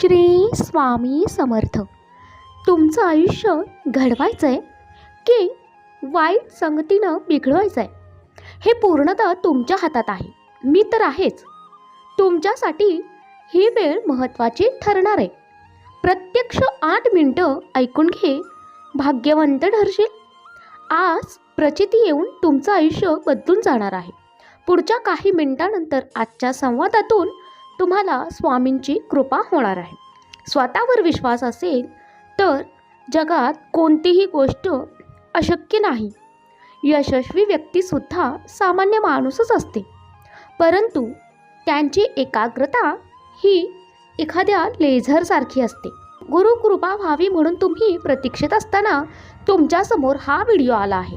श्री स्वामी समर्थ. तुमचं आयुष्य घडवायचं आहे की वाईट संगतीनं बिघडवायचं आहे हे पूर्णतः तुमच्या हातात आहे. मी तर आहेच. तुमच्यासाठी ही वेळ महत्त्वाची ठरणार आहे. प्रत्यक्ष आठ मिनटं ऐकून घे भाग्यवंत ठरशील. आज प्रचिती येऊन तुमचं आयुष्य बदलून जाणार आहे. पुढच्या काही मिनिटानंतर आजच्या संवादातून तुम्हाला स्वामींची कृपा होणार आहे. स्वतःवर विश्वास असेल तर जगात कोणतीही गोष्ट अशक्य नाही. यशस्वी व्यक्तीसुद्धा सामान्य माणूसच असते. परंतु त्यांची एकाग्रता ही एखाद्या लेझरसारखी असते. गुरुकृपा व्हावी म्हणून तुम्ही प्रतीक्षेत असताना तुमच्यासमोर हा व्हिडिओ आला आहे.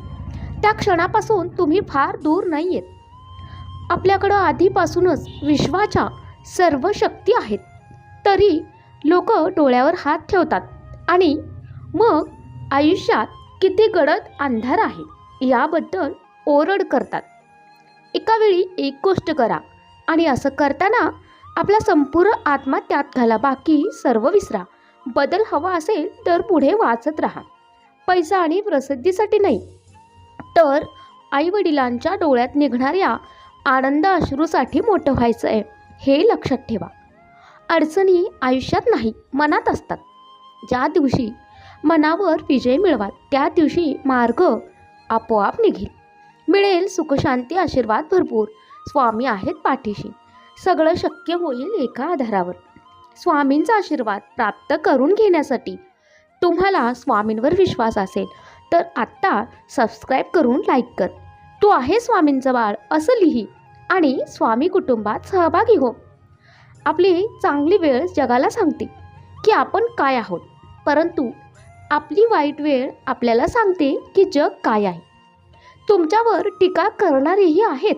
त्या क्षणापासून तुम्ही फार दूर नाही आहेत आपल्याकडं आधीपासूनच विश्वाच्या सर्व शक्ती आहेत. तरी लोक डोळ्यावर हात ठेवतात आणि मग आयुष्यात किती गडद अंधार आहे याबद्दल ओरड करतात. एका वेळी एक गोष्ट करा आणि असं करताना आपला संपूर्ण आत्मा त्यात घाला बाकी सर्व विसरा. बदल हवा असेल तर पुढे वाचत राहा. पैसा आणि प्रसिद्धीसाठी नाही. तर आईवडिलांच्या डोळ्यात निघणाऱ्या आनंद अश्रूसाठी मोठं व्हायचं आहे हे लक्षात ठेवा. अडचणी आयुष्यात नाही मनात असतात. ज्या दिवशी मनावर विजय मिळवा त्या दिवशी मार्ग आपोआप निघेल. मिळेल सुखशांती आशीर्वाद भरपूर. स्वामी आहेत पाठीशी. सगळं शक्य होईल एका आधारावर. स्वामींचा आशीर्वाद प्राप्त करून घेण्यासाठी तुम्हाला स्वामींवर विश्वास असेल तर आत्ता सबस्क्राईब करून लाईक कर. तू आहे स्वामींचं बाळ असं लिही. आणि स्वामी कुटुंबात सहभागी हो आपली चांगली वेळ जगाला सांगते की आपण काय आहोत. परंतु आपली वाईट वेळ आपल्याला सांगते की जग काय आहे. तुमच्यावर टीका करणारेही आहेत.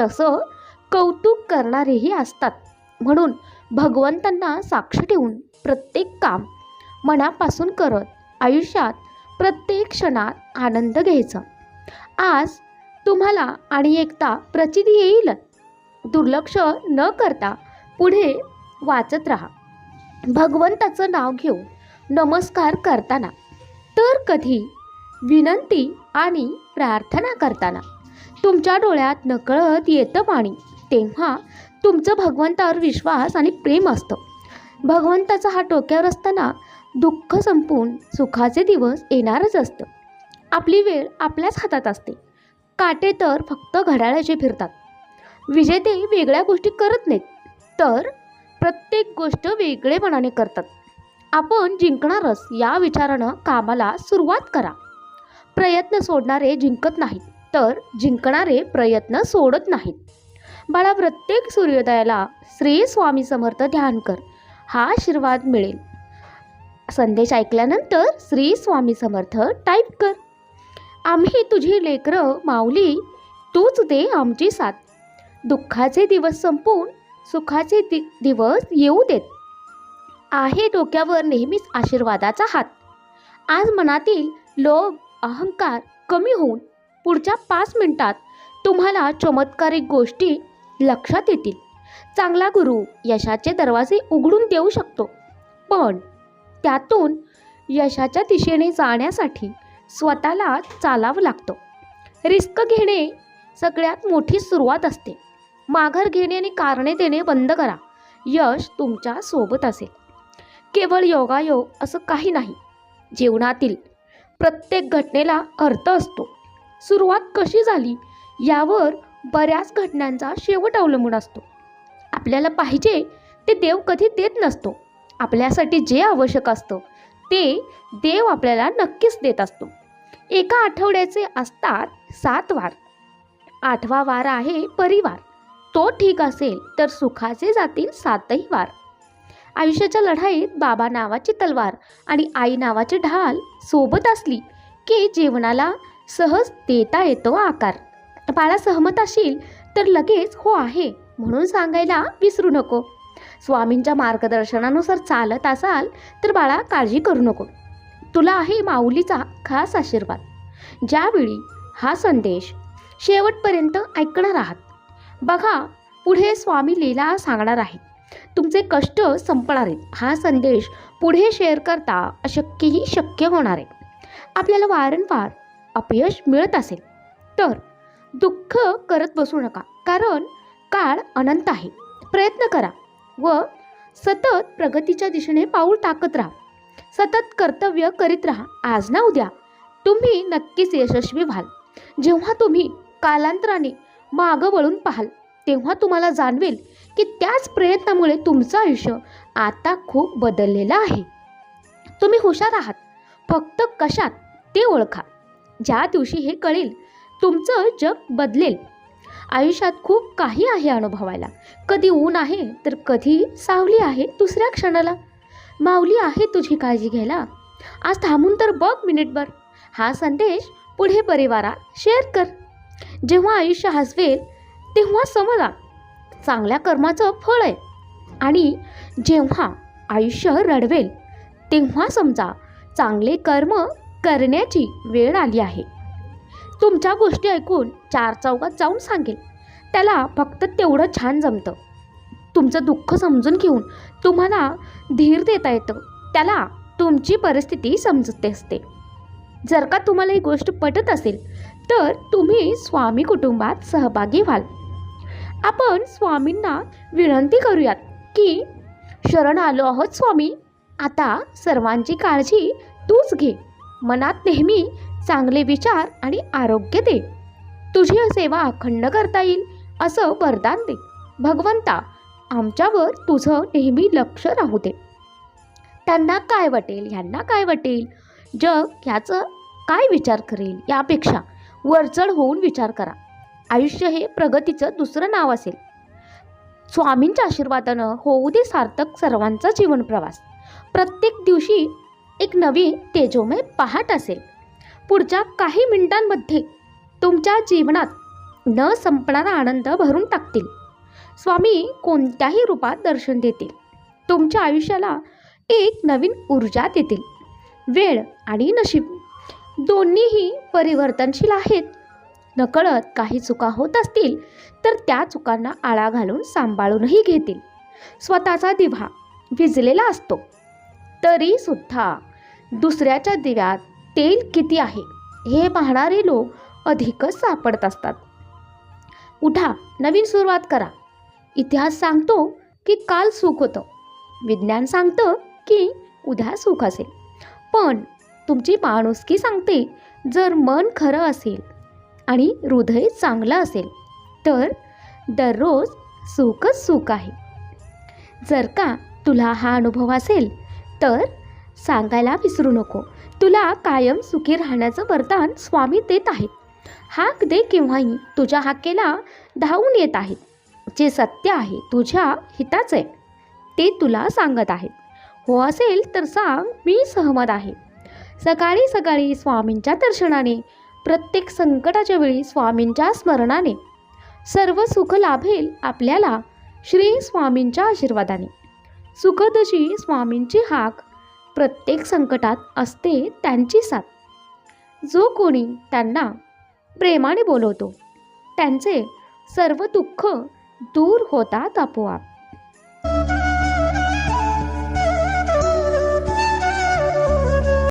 तसं कौतुक करणारेही असतात. म्हणून भगवंतांना साक्ष ठेवून प्रत्येक काम मनापासून करत आयुष्यात प्रत्येक क्षणात आनंद घ्यायचा. आज तुम्हाला आणि एकता प्रचिती येईल? दुर्लक्ष न करता पुढे वाचत राहा. भगवंताचं नाव घेऊन नमस्कार करताना तर कधी विनंती आणि प्रार्थना करताना तुमच्या डोळ्यात नकळत येतं पाणी तेव्हा तुमचं भगवंतावर विश्वास आणि प्रेम असतं. भगवंताचा हा डोक्यावर असताना दुःख संपून सुखाचे दिवस येणारच असतं. आपली वेळ आपल्याच हातात असते. काटे तर फक्त घड्याळाचे फिरतात. विजेते वेगळ्या गोष्टी करत नाहीत तर प्रत्येक गोष्ट वेगळेपणाने करतात. आपण जिंकणारच या विचारानं कामाला सुरुवात करा. प्रयत्न सोडणारे जिंकत नाहीत तर जिंकणारे प्रयत्न सोडत नाहीत. बाळा प्रत्येक सूर्योदयाला श्री स्वामी समर्थ ध्यान कर हा आशीर्वाद मिळेल. संदेश ऐकल्यानंतर श्री स्वामी समर्थ टाईप कर. आम्ही तुझी लेकरं माऊली तूच दे आमची साथ. दुःखाचे दिवस संपून सुखाचे दि दिवस येऊ देत. आहे डोक्यावर नेहमीच आशीर्वादाचा हात. आज मनातील लोभ अहंकार कमी होऊन पुढच्या पाच मिनिटात तुम्हाला चमत्कारिक गोष्टी लक्षात येतील. चांगला गुरु यशाचे दरवाजे उघडून देऊ शकतो. पण त्यातून यशाच्या दिशेने जाण्यासाठी स्वतःला चालावं लागतं. रिस्क घेणे सगळ्यात मोठी सुरुवात असते. माघार घेणे आणि कारणे देणे बंद करा. यश तुमच्यासोबत असेल. केवळ योगायोग असं काही नाही. जीवनातील प्रत्येक घटनेला अर्थ असतो. सुरुवात कशी झाली यावर बऱ्याच घटनांचा शेवट अवलंबून असतो. आपल्याला पाहिजे ते देव कधी देत नसतो. आपल्यासाठी जे आवश्यक असतं ते देव आपल्याला नक्कीच देत असतो. एका आठवड्याचे असतात सात वार. आठवा वार आहे परिवार. तो ठीक असेल तर सुखाचे जातील सातही वार. आयुष्याच्या लढाईत बाबा नावाची तलवार आणि आई नावाची ढाल सोबत असली की जीवनाला सहज देता येतो आकार. बाळा सहमत असशील तर लगेच हो आहे म्हणून सांगायला विसरू नको. स्वामींच्या मार्गदर्शनानुसार चालत असाल तर बाळा काळजी करू नको. तुला आहे माऊलीचा खास आशीर्वाद. ज्यावेळी हा संदेश शेवटपर्यंत ऐकणार आहात. बघा पुढे स्वामी लीला सांगणार आहे. तुमचे कष्ट संपणार आहेत. हा संदेश पुढे शेअर करता अशक्यही शक्य होणार आहे. आपल्याला वारंवार अपयश मिळत असेल. तर दुःख करत बसू नका. कारण काळ अनंत आहे. प्रयत्न करा व सतत प्रगतीच्या दिशेने पाऊल टाकत राहा. सतत कर्तव्य करीत राहा. आज ना उद्या. तुम्ही नक्कीच यशस्वी व्हाल. जेव्हा तुम्ही कालांतराने मागं वळून पाहाल तेव्हा तुम्हाला जाणवेल की त्याच प्रयत्नामुळे तुमचं आयुष्य आता खूप बदललेलं आहे. तुम्ही हुशार आहात. फक्त कशात ते ओळखा. ज्या दिवशी हे कळेल तुमचं जग बदलेल. आयुष्यात खूप काही आहे अनुभवायला. कधी ऊन आहे तर कधी सावली आहे दुसऱ्या क्षणाला. माऊली आहे तुझी काळजी घ्यायला. आज थांबून तर बघ मिनिटभर. हा संदेश पुढे परिवारात शेअर कर. जेव्हा आयुष्य हसवेल तेव्हा समजा. चांगल्या कर्माचं फळ आहे. आणि जेव्हा आयुष्य रडवेल तेव्हा समजा चांगले कर्म करण्याची वेळ आली आहे. तुमच्या गोष्टी ऐकून चार चौकात जाऊन सांगेल. त्याला फक्त तेवढं छान जमतं. तुमचं दुःख समजून घेऊन तुम्हाला धीर देता येतं. त्याला तुमची परिस्थिती समजते असते. जर का तुम्हाला ही गोष्ट पटत असेल तर तुम्ही स्वामी कुटुंबात सहभागी व्हाल. आपण स्वामींना विनंती करूयात की शरण आलो आहोत स्वामी आता सर्वांची काळजी तूच घे. मनात नेहमी चांगले विचार आणि आरोग्य दे. तुझी सेवा अखंड करता येईल असं वरदान दे. भगवंता आमच्यावर तुझं नेहमी लक्ष राहू दे. त्यांना काय वाटेल ह्यांना काय वाटेल? जग ह्याचं काय विचार करेल यापेक्षा वरचढ होऊन विचार करा. आयुष्य हे प्रगतीचं दुसरं नाव असेल. स्वामींच्या आशीर्वादानं होऊ दे सार्थक सर्वांचा जीवनप्रवास प्रत्येक दिवशी एक नवी तेजोमय पहाट असेल. पुढच्या काही मिनिटांमध्ये तुमच्या जीवनात न संपणारा आनंद भरून टाकतील. स्वामी कोणत्याही रूपात दर्शन देतील. तुमच्या आयुष्याला एक नवीन ऊर्जा देतील. वेळ आणि नशीब दोन्हीही परिवर्तनशील आहेत. नकळत काही चुका होत असतील तर त्या चुकांना आळा घालून सांभाळूनही घेतील. स्वतःचा दिवा विजलेला असतो. तरीसुद्धा दुसऱ्याच्या दिव्यात तेल किती आहे हे पाहणारे लोक अधिकच सापडत असतात. उठा नवीन सुरुवात करा. इतिहास सांगतो की काल सुख होतं. विज्ञान सांगतं की उद्या सुख असेल. पण तुमची माणुसकी सांगते जर मन खरं असेल आणि हृदय चांगलं असेल तर दररोज सुखच सुख आहे. जर का तुला हा अनुभव असेल तर सांगायला विसरू नको. तुला कायम सुखी राहण्याचं वरदान स्वामी देत आहेत. हाक दे केव्हाही तुझ्या हाकेला धावून येत आहेत. जे सत्य आहे तुझ्या हिताचं आहे ते तुला सांगत आहेत. हो असेल तर सांग मी सहमत आहे. सकाळी सकाळी स्वामींच्या दर्शनाने प्रत्येक संकटाच्या वेळी स्वामींच्या स्मरणाने सर्व सुख लाभेल आपल्याला श्री स्वामींच्या आशीर्वादाने. सुखदशी स्वामींची हाक प्रत्येक संकटात असते त्यांची साथ. जो कोणी त्यांना प्रेमाने बोलवतो त्यांचे सर्व दुःख दूर होतात आपोआप.